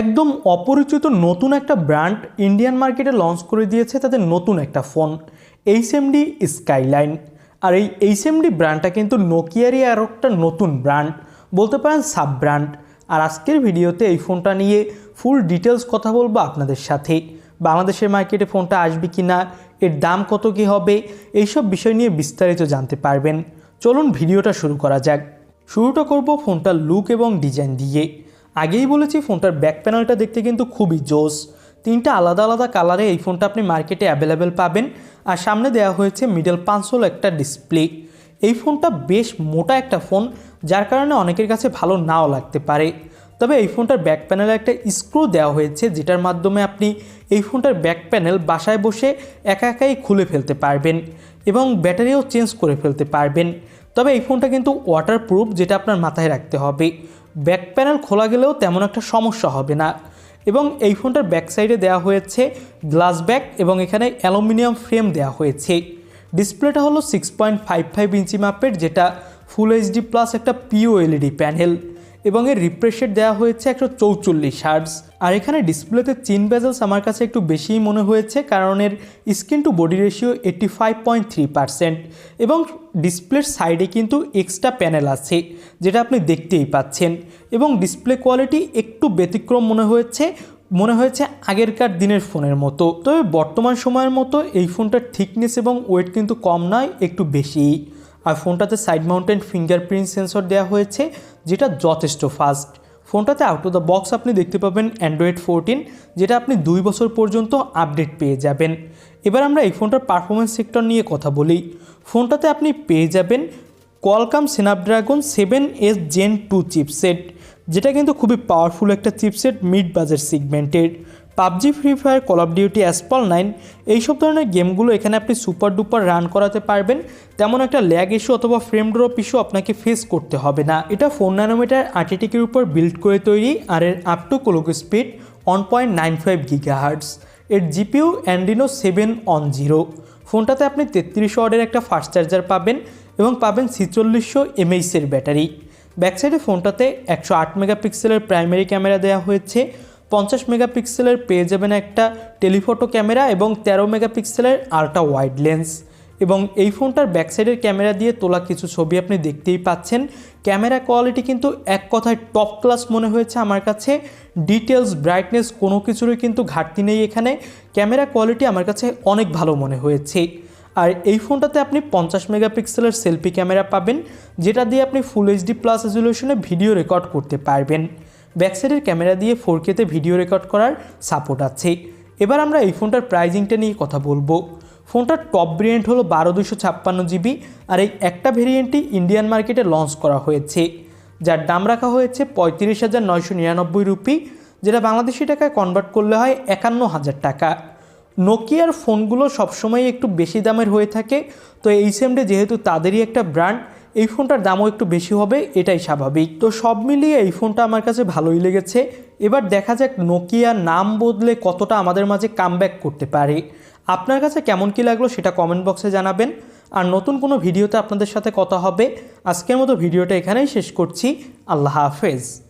একদম অপরিচিত নতুন একটা ব্র্যান্ড ইন্ডিয়ান মার্কেটে লঞ্চ করে দিয়েছে তাদের নতুন একটা ফোন এইচএমডি স্কাইলাইন। আর এই এইচএমডি ব্র্যান্ডটা কিন্তু নোকিয়ারই আর একটা নতুন ব্র্যান্ড, বলতে পারেন সাব ব্র্যান্ড আর আজকের ভিডিওতে এই ফোনটা নিয়ে ফুল ডিটেলস কথা বলব আপনাদের সাথে। বাংলাদেশের মার্কেটে ফোনটা আসবে কি না, এর দাম কত কী হবে, এইসব বিষয় নিয়ে বিস্তারিত জানতে পারবেন। চলুন ভিডিওটা শুরু করা যাক। শুরুটা করব ফোনটার লুক এবং ডিজাইন দিয়ে। আগেই বলেছি, ফোনটার ব্যাক প্যানেলটা দেখতে কিন্তু খুবই জোস। তিনটা আলাদা আলাদা কালারে এই ফোনটা আপনি মার্কেটে অ্যাভেলেবেল পাবেন। আর সামনে দেওয়া হয়েছে মিডল পাঁচশোল একটা ডিসপ্লে এই ফোনটা বেশ মোটা একটা ফোন যার কারণে অনেকের কাছে ভালো নাও লাগতে পারে। তবে এই ফোনটার ব্যাক প্যানেলে একটা স্ক্রু দেওয়া হয়েছে, যেটার মাধ্যমে আপনি এই ফোনটার ব্যাক প্যানেল বাসায় বসে একা একাই খুলে ফেলতে পারবেন এবং ব্যাটারিও চেঞ্জ করে ফেলতে পারবেন। তবে এই ফোনটা কিন্তু ওয়াটারপ্রুফ যেটা আপনার মাথায় রাখতে হবে। ব্যাক প্যানেল খোলা গেলেও তেমন একটা সমস্যা হবে না। এবং এই ফোনটার ব্যাক সাইডে দেওয়া হয়েছে গ্লাস ব্যাক এবং এখানে অ্যালুমিনিয়াম ফ্রেম দেওয়া হয়েছে। ডিসপ্লেটা হলো six point five five inch মাপের, যেটা ফুল এইচডি প্লাস একটা পিও এলইডি প্যানেল এবং এর রিফ্রেশের দেওয়া হয়েছে একশো চৌচল্লিশ হার্টস আর এখানে ডিসপ্লেতে চিন বেজেলস আমার কাছে একটু বেশিই মনে হয়েছে, কারণ এর screen to body ratio eighty five point three percent এবং ডিসপ্লের সাইডে কিন্তু এক্সট্রা প্যানেল আছে, যেটা আপনি দেখতেই পাচ্ছেন। এবং ডিসপ্লে কোয়ালিটি একটু ব্যতিক্রম মনে হয়েছে মনে হয়েছে আগেরকার দিনের ফোনের মতো। তবে বর্তমান সময়ের মতো এই ফোনটার থিকনেস এবং ওয়েট কিন্তু কম নয়, একটু বেশিই। আর ফোনটাতে সাইড মাউন্টেন ফিঙ্গারপ্রিন্ট সেন্সর দেওয়া হয়েছে, যেটা যথেষ্ট ফাস্ট ফোনটাতে আউট অফ দ্য বক্স আপনি দেখতে পাবেন অ্যান্ড্রয়েড ফোরটিন যেটা আপনি দুই বছর পর্যন্ত আপডেট পেয়ে যাবেন। এবার আমরা এই ফোনটার পারফরমেন্স সেক্টর নিয়ে কথা বলি। ফোনটাতে আপনি পেয়ে যাবেন Qualcomm Snapdragon seven S Gen two chipset যেটা কিন্তু খুবই পাওয়ারফুল একটা chipset mid budget সিগমেন্টের PUBG, Free Fire Call of Duty Asphalt nine এইসব ধরনের গেমগুলো এখানে আপনি সুপার ডুপার রান করাতে পারবেন। তেমন একটা ল্যাগ ইস্যু অথবা ফ্রেম ড্রপ ইস্যু আপনাকে ফেস করতে হবে না। এটা ফোর ন্যানোমিটার আর্টিটিকের উপর বিল্ড করে তৈরি আর এর up to clock speed one point nine five giga hertz এর জিপিউ অ্যান্ডিনো সেভেন অন জিরো ফোনটাতে আপনি তেত্রিশ ওয়ার্ডের একটা ফাস্ট চার্জার পাবেন এবং পাবেন ছিচল্লিশশো এমএইচের ব্যাটারি। ব্যাকসাইডে ফোনটাতে একশো আট মেগাপিক্সেলের প্রাইমারি ক্যামেরা দেওয়া হয়েছে। পঞ্চাশ মেগাপিক্সেলের পেয়ে যাবেন একটা টেলিফটো ক্যামেরা এবং তেরো মেগাপিক্সেলের আলট্রা ওয়াইড লেন্স। এবং এই ফোনটার ব্যাকসাইডের ক্যামেরা দিয়ে তোলা কিছু ছবি আপনি দেখতেই পাচ্ছেন। ক্যামেরা কোয়ালিটি কিন্তু এক কথায় টপ ক্লাস মনে হয়েছে আমার কাছে। ডিটেলস ব্রাইটনেস কোনো কিছুরই কিন্তু ঘাটতি নেই এখানে। ক্যামেরা কোয়ালিটি আমার কাছে অনেক ভালো মনে হয়েছে। আর এই ফোনটাতে আপনি পঞ্চাশ মেগাপিক্সেলের সেলফি ক্যামেরা পাবেন, যেটা দিয়ে আপনি ফুল এইচডি প্লাস রেজলিউশনে ভিডিও রেকর্ড করতে পারবেন। ব্যাকসাইডের ক্যামেরা দিয়ে ফোর কেতে ভিডিও রেকর্ড করার সাপোর্ট আছে। এবার আমরা এই ফোনটার প্রাইজিংটা নিয়ে কথা বলব। ফোনটার টপ ভেরিয়েন্ট হলো বারো দুশো ছাপ্পান্ন জিবি আর এই একটা ভেরিয়েন্টই ইন্ডিয়ান মার্কেটে লঞ্চ করা হয়েছে। যার দাম রাখা হয়েছে পঁয়ত্রিশ হাজার নয়শো নিরানব্বই রুপি, যেটা বাংলাদেশি টাকায় কনভার্ট করলে হয় একান্ন হাজার টাকা নোকিয়ার ফোনগুলো সবসময় একটু বেশি দামের হয়ে থাকে, তো এই সেমডে যেহেতু তাদেরই একটা ব্র্যান্ড এই ফোনটার দামও একটু বেশি হবে, এটাই স্বাভাবিক। তো সব মিলিয়ে এই ফোনটা আমার কাছে ভালোই লেগেছে। এবার দেখা যাক নোকিয়া নাম বদলে কতটা আমাদের মাঝে কামব্যাক করতে পারে। আপনার কাছে কেমন কী লাগল সেটা কমেন্ট বক্সে জানাবেন। আর নতুন কোনো ভিডিওতে আপনাদের সাথে কথা হবে, আজকের মতো ভিডিওটা এখানেই শেষ করছি। আল্লাহ হাফেজ।